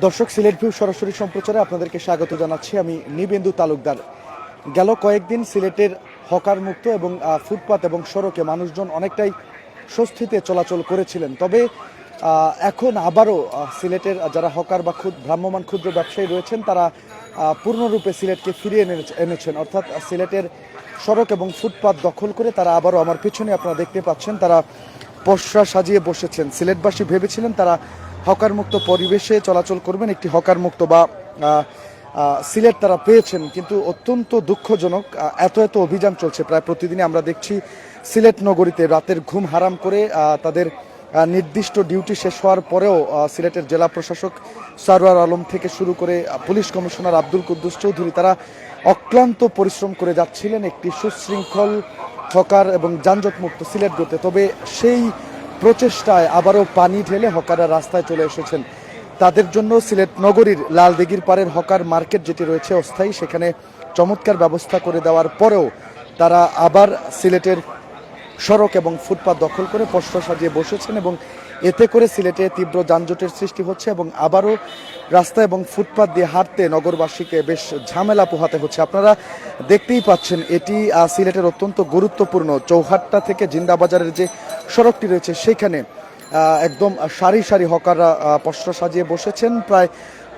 দর্শক, সিলেট ভিউ সরাসরি সম্প্রচারে আপনাদেরকে স্বাগত জানাচ্ছি। আমি নিবেন্দু তালুকদার। গেল কয়েকদিন সিলেটের হকার মুক্ত এবং ফুটপাত এবং সড়কে মানুষজন অনেকটাই স্বস্তিতে চলাচল করেছিলেন। তবে এখন আবারও সিলেটের যারা হকার বা ক্ষুদ ভ্রাম্যমান ক্ষুদ্র ব্যবসায়ী রয়েছেন, তারা পূর্ণরূপে সিলেটকে ফিরিয়ে এনে- এনেছেন। অর্থাৎ সিলেটের সড়ক এবং ফুটপাত দখল করে তারা আবারও আমার পিছনে আপনারা দেখতে পাচ্ছেন, তারা পশরা সাজিয়ে বসেছেন। সিলেটবাসী ভেবেছিলেন তারা হকার মুক্ত পরিবেশে চলাচল করবেন একটি হকার মুক্ত বা সিলেট তারা পেয়েছেন, কিন্তু অত্যন্ত দুঃখজনক এত এত অভিযান চলছে। প্রায় প্রতিদিনই আমরা দেখছি সিলেট নগরীতে রাতের ঘুম হারাম করে তাদের নির্দিষ্ট ডিউটি শেষ হওয়ার পরেও সিলেটের জেলা প্রশাসক সারোয়ার আলম থেকে শুরু করে পুলিশ কমিশনার আব্দুল কুদ্দুস চৌধুরী তারা অক্লান্ত পরিশ্রম করে যাচ্ছিলেন একটি সুশৃঙ্খল, হকার এবং যানজটমুক্ত সিলেট গড়তে। তবে সেই প্রচেষ্টায় আবারও পানি ঢেলে হকাররা রাস্তায় চলে এসেছেন। তাদের জন্য সিলেট নগরীর লালদিঘির পাড়ের হকার মার্কেট যেটি রয়েছে অস্থায়ী, সেখানে চমৎকার ব্যবস্থা করে দেওয়ার পরেও তারা আবার সিলেটের সড়ক এবং ফুটপাত দখল করে পশ্চ সাজিয়ে বসেছেন এবং এতে করে সিলেটে তীব্র যানজটের সৃষ্টি হচ্ছে এবং আবারও রাস্তা এবং ফুটপাত দিয়ে হাঁটতে নগরবাসীকে বেশ ঝামেলা পোহাতে হচ্ছে। আপনারা দেখতেই পাচ্ছেন, এটি সিলেটের অত্যন্ত গুরুত্বপূর্ণ চৌহাট্টা থেকে জিন্দাবাজারের যে সড়কটি রয়েছে, সেখানে একদম সারি সারি হকাররা পশ্র সাজিয়ে বসেছেন। প্রায়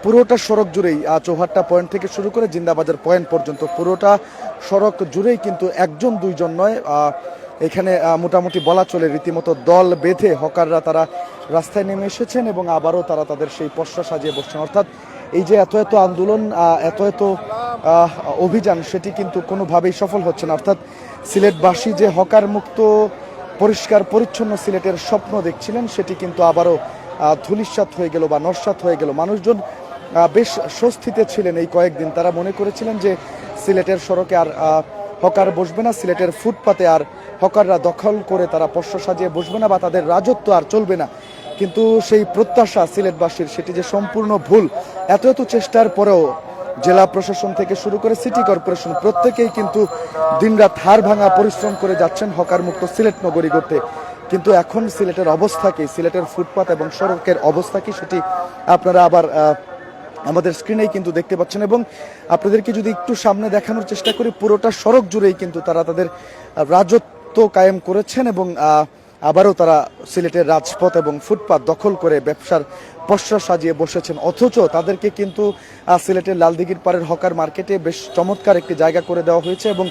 পুরোটা সড়ক জুড়েই চৌহাট্টা পয়েন্ট থেকে শুরু করে জিন্দাবাজার পয়েন্ট পর্যন্ত পুরোটা সড়ক জুড়েই কিন্তু একজন দুইজন নয় এখানে মোটামুটি বলা চলে রীতিমতো দল বেঁধে হকাররা তারা রাস্তায় নেমে এসেছেন এবং আবারও তারা তাদের সেই পশ্র সাজিয়ে বসছেন। অর্থাৎ এই যে এত এত আন্দোলন এত এত অভিযান, সেটি কিন্তু কোনোভাবেই সফল হচ্ছে না। অর্থাৎ সিলেটবাসী যে হকার মুক্ত পরিষ্কার, পরিচ্ছন্ন সিলেটের স্বপ্ন দেখছিলেন, সেটি কিন্তু আবারও ধূলিসাৎ হয়ে গেল বা নস্বাত হয়ে গেল। মানুষজন বেশ স্বস্তিতে ছিলেন এই কয়েকদিন। তারা মনে করেছিলেন যে সিলেটের সড়কে আর হকার বসবে না, সিলেটের ফুটপাতে আর হকাররা দখল করে তারা পশ্চ সাজিয়ে বসবে না বা তাদের রাজত্ব আর চলবে না। কিন্তু সেই প্রত্যাশা সিলেটবাসীর, সেটি যে সম্পূর্ণ ভুল, এত এত চেষ্টার পরেও জেলা প্রশাসন থেকে শুরু করে সিটি কর্পোরেশন প্রত্যেকেই কিন্তু দিনরাত হার ভাঙা পরিশ্রম করে যাচ্ছেন হকার মুক্ত সিলেট নগরী করতে কিন্তু এখন সিলেটের অবস্থা কি? সিলেটের ফুটপাত এবং সড়কের অবস্থা কি? সেটি আপনারা আবার আমাদের স্ক্রিনেই কিন্তু দেখতে পাচ্ছেন এবং আপনাদেরকে যদি একটু সামনে দেখানোর চেষ্টা করি, পুরোটা সড়ক জুড়েই কিন্তু তারা তাদের রাজত্ব কায়েম করেছেন এবং আবারও তারা সিলেটের রাজপথ এবং ফুটপাত দখল করে ব্যবসার পশ্চা সাজিয়ে বসেছেন। অথচ তাদেরকে কিন্তু সিলেটের লালদিগির পাড়ের হকার মার্কেটে বেশ চমৎকার একটি জায়গা করে দেওয়া হয়েছে এবং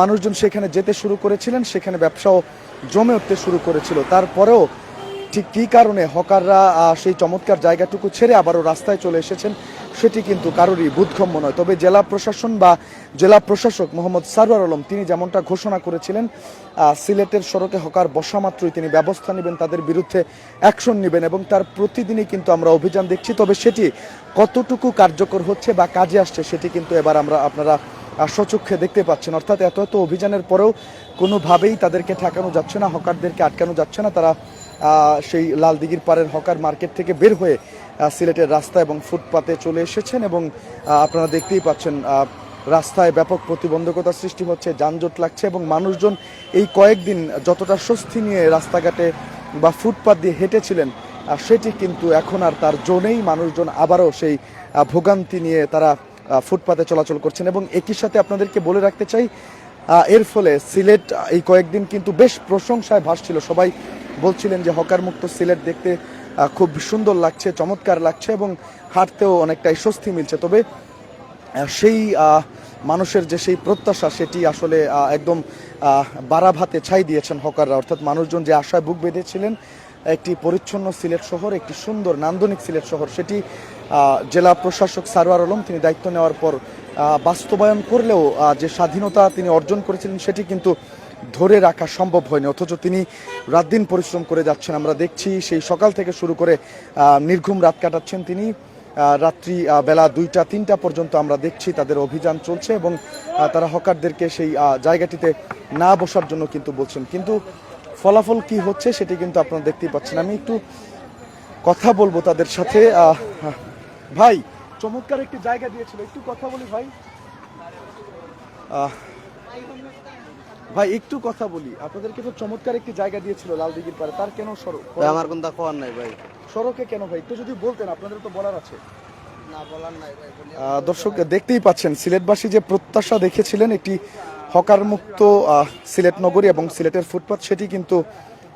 মানুষজন সেখানে যেতে শুরু করেছিলেন, সেখানে ব্যবসাও জমে উঠতে শুরু করেছিল। তারপরেও ঠিক কী কারণে হকাররা সেই চমৎকার জায়গাটুকু ছেড়ে আবারও রাস্তায় চলে এসেছেন, সেটি কিন্তু কারোরই বোধগম্য নয়। তবে জেলা প্রশাসন বা জেলা প্রশাসক মোহাম্মদ সারওয়ার আলম, তিনি যেমনটা ঘোষণা করেছিলেন সিলেটের সড়কে হকার বসা মাত্রই তিনি ব্যবস্থা নেবেন, তাদের বিরুদ্ধে অ্যাকশন নেবেন এবং তার প্রতিদিনই কিন্তু আমরা অভিযান দেখছি। তবে সেটি কতটুকু কার্যকর হচ্ছে বা কাজে আসছে সেটি কিন্তু এবার আমরা আপনারা স্বচক্ষে দেখতে পাচ্ছেন। অর্থাৎ এত এত অভিযানের পরেও কোনোভাবেই তাদেরকে ঠেকানো যাচ্ছে না, হকারদেরকে আটকানো যাচ্ছে না, তারা সেই লালদিঘির পাড়ের হকার মার্কেট থেকে বের হয়ে সিলেটের রাস্তা এবং ফুটপাতে চলে এসেছেন এবং আপনারা দেখতেই পাচ্ছেন রাস্তায় ব্যাপক প্রতিবন্ধকতা সৃষ্টি হচ্ছে, যানজট লাগছে এবং মানুষজন এই কয়েকদিন যতটা স্বস্তি নিয়ে রাস্তাঘাটে বা ফুটপাত দিয়ে হেঁটেছিলেন সেটি কিন্তু এখন আর তার জন্যেই মানুষজন আবারও সেই ভোগান্তি নিয়ে তারা ফুটপাতে চলাচল করছেন এবং একই সাথে আপনাদেরকে বলে রাখতে চাই এর ফলে সিলেট এই কয়েকদিন কিন্তু বেশ প্রশংসায় ভাসছিল। সবাই বলছিলেন যে হকার মুক্ত সিলেট দেখতে খুব সুন্দর লাগছে, চমৎকার লাগছে এবং হাঁটতেও অনেকটাই স্বস্তি মিলছে। তবে সেই মানুষের যে সেই প্রত্যাশা, সেটি আসলে একদম বাড়া ভাতে ছাই দিয়েছেন হকাররা। অর্থাৎ মানুষজন যে আশায় বুক বেঁধেছিলেন, একটি পরিচ্ছন্ন সিলেট শহর, একটি সুন্দর নান্দনিক সিলেট শহর, সেটি জেলা প্রশাসক সারোয়ার আলম তিনি দায়িত্ব নেওয়ার পর বাস্তবায়ন করলেও যে স্বাধীনতা তিনি অর্জন করেছিলেন, সেটি কিন্তু ধরে রাখা সম্ভব হয়নি। অথচ তিনি রাত দিন পরিশ্রম করে যাচ্ছেন। আমরা দেখছি সেই সকাল থেকে শুরু করে নির্ঘুম রাত কাটাচ্ছেন তিনি। রাত্রি বেলা দুইটা, তিনটা পর্যন্ত আমরা দেখছি তাদের অভিযান চলছে এবং তারা হকারদেরকে সেই জায়গাটিতে না বসার জন্য কিন্তু বলছেন। কিন্তু ফলাফল কি হচ্ছে সেটি কিন্তু আপনারা দেখতেই পাচ্ছেন। আমি একটু কথা বলব তাদের সাথে। ভাই, চমৎকার একটি জায়গা দিয়েছিল। একটু কথা বলি ভাই। ভাই একটু কথা বলি। আপনাদেরকে তো চমৎকার একটি জায়গা দিয়েছিল লাল দিঘির পারে তার কেন সড়ক ভাই আমার কোনটা খোয়ার নাই ভাই। সড়কে কেন ভাই? একটু যদি বলতেন আপনাদের তো বলার আছে। না বলার নাই ভাই দর্শক দেখতেই পাচ্ছেন সিলেটবাসী যে প্রত্যাশা দেখেছিলেন একটি হকার মুক্ত আহ, সিলেট নগরী এবং সিলেটের ফুটপাত সেটি কিন্তু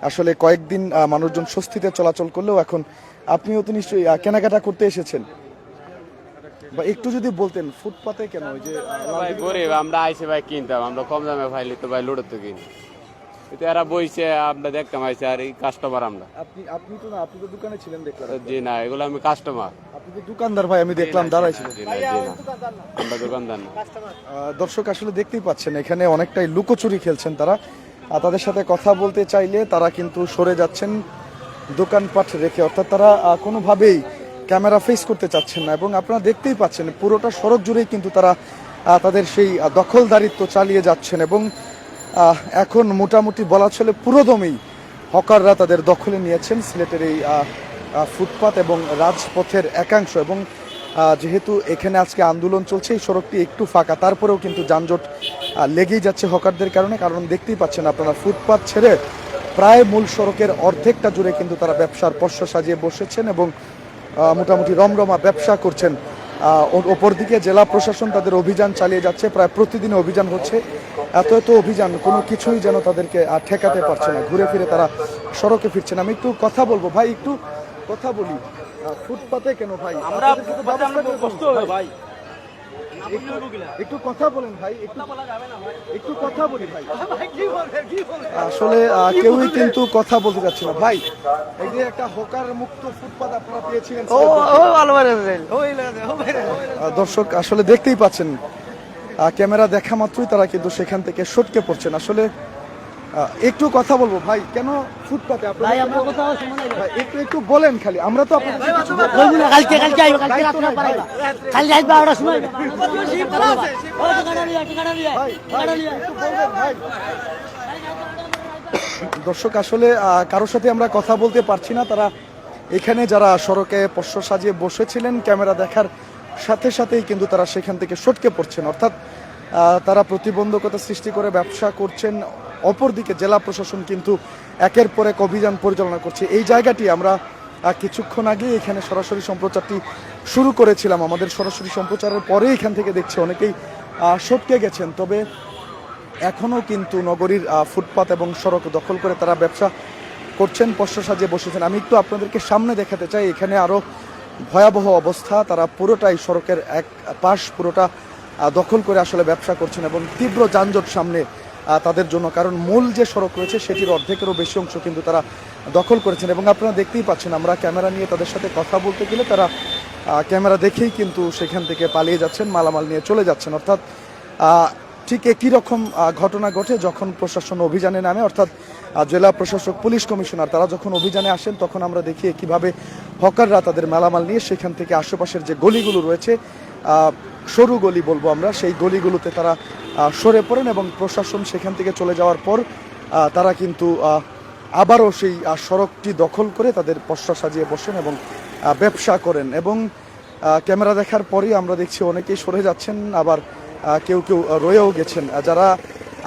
আসলে কয়েকদিন মানুষজন স্বস্তিতে চলাচল করলেও এখন আপনিও তো নিশ্চয়ই কেনাকাটা করতে এসেছেন। বা একটু যদি বলতেন ফুটপাতে কেন ওই যে ভাই গরিব আমরা আইসে ভাই কিনতাম আমরা কম দামে পাইলে তো ভাই লুডো তো কিনি। কিন্তু এরা বইছে আমরা দেখতাম আইসে আর এই কাস্টমার আমরা। আপনি আপনি তো না আপনি তো দোকানে ছিলেন দেখলাম। জি না এগুলো আমি কাস্টমার আপনি তো দোকানদার ভাই আমি দেখলাম দাঁড়াইছিলেন। জি না আমরা দোকানদার না। দর্শক আসলে দেখতেই পাচ্ছেন এখানে অনেকটাই লুকোচুরি খেলছেন তারা। আর তাদের সাথে কথা বলতে চাইলে তারা কিন্তু সরে যাচ্ছেন দোকানপাট রেখে অর্থাৎ তারা কোনোভাবেই ক্যামেরা ফেস করতে চাচ্ছেন না এবং আপনারা দেখতেই পাচ্ছেন পুরোটা সড়ক জুড়েই কিন্তু তারা তাদের সেই দখলদারিত্ব চালিয়ে যাচ্ছেন এবং এখন মোটামুটি বলা চলে পুরোদমেই হকাররা তাদের দখলে নিয়েছেন সিলেটের এই ফুটপাত এবং রাজপথের একাংশ এবং যেহেতু এখানে আজকে আন্দোলন চলছে, এই সড়কটি একটু ফাঁকা, তারপরেও কিন্তু যানজট লেগেই যাচ্ছে হকারদের কারণে, কারণ দেখতেই পাচ্ছেন আপনারা ফুটপাত ছেড়ে প্রায় মূল সড়কের অর্ধেকটা জুড়ে কিন্তু তারা ব্যবসার পশ্চ সাজিয়ে বসেছেন এবং মোটামুটি রমরমা ব্যবসা করছেন। ওপর দিকে অপরদিকে জেলা প্রশাসন তাদের অভিযান চালিয়ে যাচ্ছে প্রায় প্রতিদিন অভিযান হচ্ছে। এত এত অভিযান কোনো কিছুই যেন তাদেরকে আর ঠেকাতে পারছে না। ঘুরে ফিরে তারা সড়কে ফিরছেন। আমি একটু কথা বলব ভাই একটু কথা বলি। ফুটপাথে ফুটপাতে কেন ভাই? আমরা একটু- কথা বলেন ভাই একটু একটু কথা বলি ভাই। আসলে কেউই কিন্তু কথা বলতে যাচ্ছে না। ভাই এই যে একটা হোকার মুক্ত ফুটপাত আপনারা পেয়েছিলেন দর্শক আসলে দেখতেই পাচ্ছেন। ক্যামেরা দেখা মাত্রই তারা কিন্তু সেখান থেকে সটকে পড়ছেন। আসলে একটু কথা বলব। ভাই কেন ফুটপাতে আপনারা একটু একটু বলেন খালি। আমরা তো কালকে কালকে আইবো কালকে। ওরা সময়। দর্শক আসলে কারোর সাথে আমরা কথা বলতে পারছি না। তারা এখানে যারা সড়কে পশ্চ সাজিয়ে বসেছিলেন ক্যামেরা দেখার সাথে সাথেই কিন্তু তারা সেখান থেকে সটকে পড়ছেন। অর্থাৎ তারা প্রতিবন্ধকতা সৃষ্টি করে ব্যবসা করছেন অপরদিকে জেলা প্রশাসন কিন্তু একের পর এক অভিযান পরিচালনা করছে। এই জায়গাটি আমরা কিছুক্ষণ আগে এখানে সরাসরি সম্প্রচারটি শুরু করেছিলাম। আমাদের সরাসরি সম্প্রচারের পরে এখান থেকে দেখছি অনেকেই সটকে গেছেন। তবে এখনও কিন্তু নগরীর ফুটপাত এবং সড়ক দখল করে তারা ব্যবসা করছেন পশ্চ সাজিয়ে বসেছেন। আমি একটু আপনাদেরকে সামনে দেখাতে চাই। এখানে আরও ভয়াবহ অবস্থা। তারা পুরোটাই সড়কের এক পাশ পুরোটা দখল করে আসলে ব্যবসা করছেন এবং তীব্র যানজট সামনে তাদের জন্য। কারণ মূল যে সড়ক রয়েছে, সেটির অর্ধেকেরও বেশি অংশ কিন্তু তারা দখল করেছেন। এবং আপনারা দেখতেই পাচ্ছেন, আমরা ক্যামেরা নিয়ে তাদের সাথে কথা বলতে গেলে তারা ক্যামেরা দেখেই কিন্তু সেখান থেকে পালিয়ে যাচ্ছেন, মালামাল নিয়ে চলে যাচ্ছেন। অর্থাৎ ঠিক একই রকম ঘটনা ঘটে যখন প্রশাসন অভিযানে নামে। অর্থাৎ জেলা প্রশাসক, পুলিশ কমিশনার, তারা যখন অভিযানে আসেন, তখন আমরা দেখি কীভাবে হকাররা তাদের মেলামাল নিয়ে সেখান থেকে আশেপাশের যে গলিগুলো রয়েছে সরু গলি বলব আমরা, সেই গলিগুলোতে তারা সরে পড়েন এবং প্রশাসন সেখান থেকে চলে যাওয়ার পর তারা কিন্তু আবারও সেই সড়কটি দখল করে তাদের পশ্চা সাজিয়ে বসেন এবং ব্যবসা করেন এবং ক্যামেরা দেখার পরই আমরা দেখছি অনেকেই সরে যাচ্ছেন, আবার কেউ কেউ রয়েও গেছেন। যারা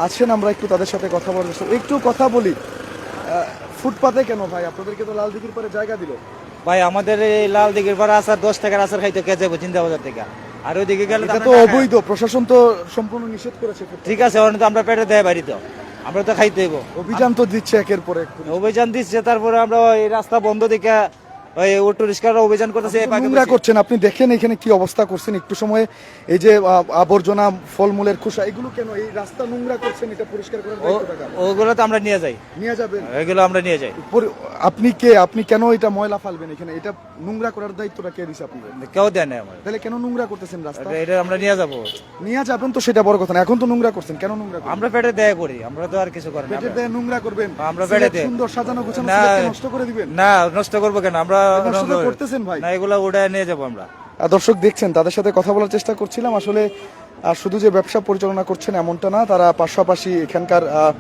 আছেন, আমরা একটু তাদের সাথে কথা বলব একটু কথা বলি ফুটপাতে কেন ভাই? আপনাদেরকে তো লাল দিঘির পরে জায়গা দিল। ভাই, আমাদের এই লাল দিঘির পর আসার দশ টাকার আসার খাইতে কে যাব থেকে। আর ওইদিকে গেলে তো এটা আমরা তো অবৈধ প্রশাসন তো সম্পূর্ণ নিষেধ করেছে ঠিক আছে তো আমরা পেটে দেয় বাড়ি তো আমরা তো খাইতে অভিযান তো দিচ্ছে একের পর এক অভিযান দিচ্ছে তারপরে আমরা ওই রাস্তা বন্ধ দিকে ওই অটো রিক্সারা অভিযান করতেছে নোংরা করছেন আপনি দেখেন এখানে কি অবস্থা করছেন একটু সময়ে এই যে আবর্জনা ফলমূলের খোসা এগুলো কেন এই রাস্তা নোংরা করছেন এটা পরিষ্কার করার ওগুলো তো আমরা নিয়ে যাই। নিয়ে যাবেন? ওইগুলো আমরা নিয়ে যাই। আপনি কে? আপনি কেন এটা ময়লা ফালবেন এখানে? এটা নোংরা করার দায়িত্বটা কে দিছে আপনাদের? কেউ দেয় না আমার। তাহলে কেন নোংরা করতেছেন রাস্তা? এটা- আমরা নিয়ে যাব। নিয়ে যাবেন তো সেটা বড় কথা না এখন তো নোংরা করছেন কেন নোংরা আমরা পেটে দেয় করি আমরা তো আর কিছু করি না পেটের দেহে নোংরা করবেন। আমরা পেটেতে। সুন্দর সাজানো গোছানো নষ্ট করে দিবেন? না নষ্ট করব কেন? আমরা করতেছেন ভাই। না এগুলো উঠে নিয়ে যাব আমরা। দর্শক দেখছেন তাদের সাথে কথা বলার চেষ্টা করছিলাম। আসলে আর শুধু যে ব্যবসা পরিচালনা করছেন এমনটা না তারা পাশাপাশি এখানকার আহ,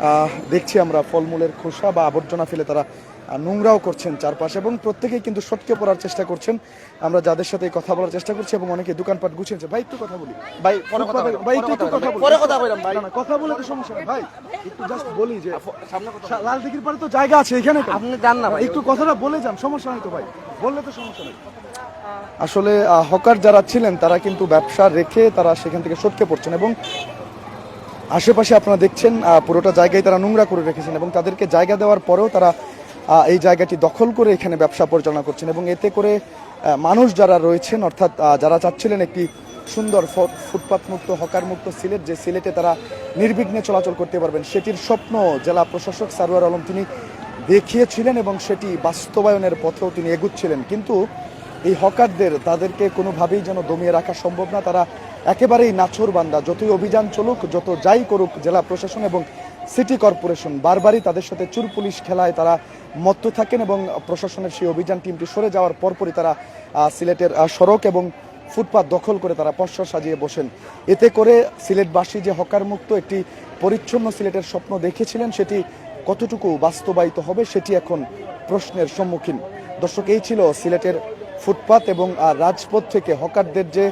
আহ, দেখছি আমরা ফলমূলের খোসা বা আবর্জনা ফেলে তারা নোংরাও করছেন চারপাশে এবং প্রত্যেকেই কিন্তু সটকে পড়ার চেষ্টা করছেন। আমরা যাদের সাথে কথা বলার চেষ্টা করছি এবং অনেকে দোকানপাট গুছিয়েছে ভাই একটু কথা বলি। ভাই পরে কথা ভাই একটু একটু কথা বলি। পরে কথা কইলাম ভাই। না, না, কথা বলে তো সমস্যা নেই। ভাই একটু জাস্ট বলি যে সা- লাল দিঘির পারে তো জায়গা আছে এখানে? আপনি যান না ভাই। একটু কথাটা বলে যান সমস্যা নাই তো ভাই। বললে তো সমস্যা নেই। আসলে হকার যারা ছিলেন তারা কিন্তু ব্যবসা রেখে তারা সেখান থেকে সটকে পড়ছেন এবং আশেপাশে আপনারা দেখছেন পুরোটা জায়গায় তারা নোংরা করে রেখেছেন এবং তাদেরকে জায়গা দেওয়ার পরেও তারা এই জায়গাটি দখল করে এখানে ব্যবসা পরিচালনা করছেন এবং এতে করে মানুষ যারা রয়েছেন, অর্থাৎ যারা চাচ্ছিলেন একটি সুন্দর ফুটপাত মুক্ত হকার মুক্ত সিলেট, যে সিলেটে তারা নির্বিঘ্নে চলাচল করতে পারবেন, সেটির স্বপ্ন জেলা প্রশাসক সারোয়ার আলম তিনি দেখিয়েছিলেন এবং সেটি বাস্তবায়নের পথেও তিনি এগুচ্ছিলেন। কিন্তু এই হকারদের, তাদেরকে কোনোভাবেই যেন দমিয়ে রাখা সম্ভব না। তারা একেবারেই নাছর বান্দা যতই অভিযান চলুক, যত যাই করুক, জেলা প্রশাসন এবং সিটি কর্পোরেশন বারবারই তাদের সাথে চুর পুলিশ খেলায় তারা মত্ত থাকেন এবং প্রশাসনের সেই অভিযান টিমটি সরে যাওয়ার পরপরই তারা সিলেটের সড়ক এবং ফুটপাত দখল করে তারা পশ্চার সাজিয়ে বসেন। এতে করে সিলেটবাসী যে হকার মুক্ত একটি পরিচ্ছন্ন সিলেটের স্বপ্ন দেখেছিলেন, সেটি কতটুকু বাস্তবায়িত হবে সেটি এখন প্রশ্নের সম্মুখীন। দর্শক, এই ছিল সিলেটের ফুটপাত এবং রাজপথ থেকে হকারদের যে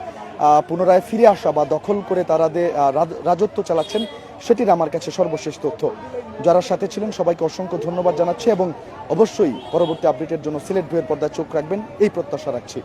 পুনরায় ফিরে আসা বা দখল করে তারা রাজত্ব চালাচ্ছেন সেটির আমার কাছে সর্বশেষ তথ্য। যারা সাথে ছিলেন, সবাইকে অসংখ্য ধন্যবাদ জানাচ্ছি এবং অবশ্যই পরবর্তী আপডেটের জন্য সিলেট বিয়ের পর্দায় চোখ রাখবেন, এই প্রত্যাশা রাখছি।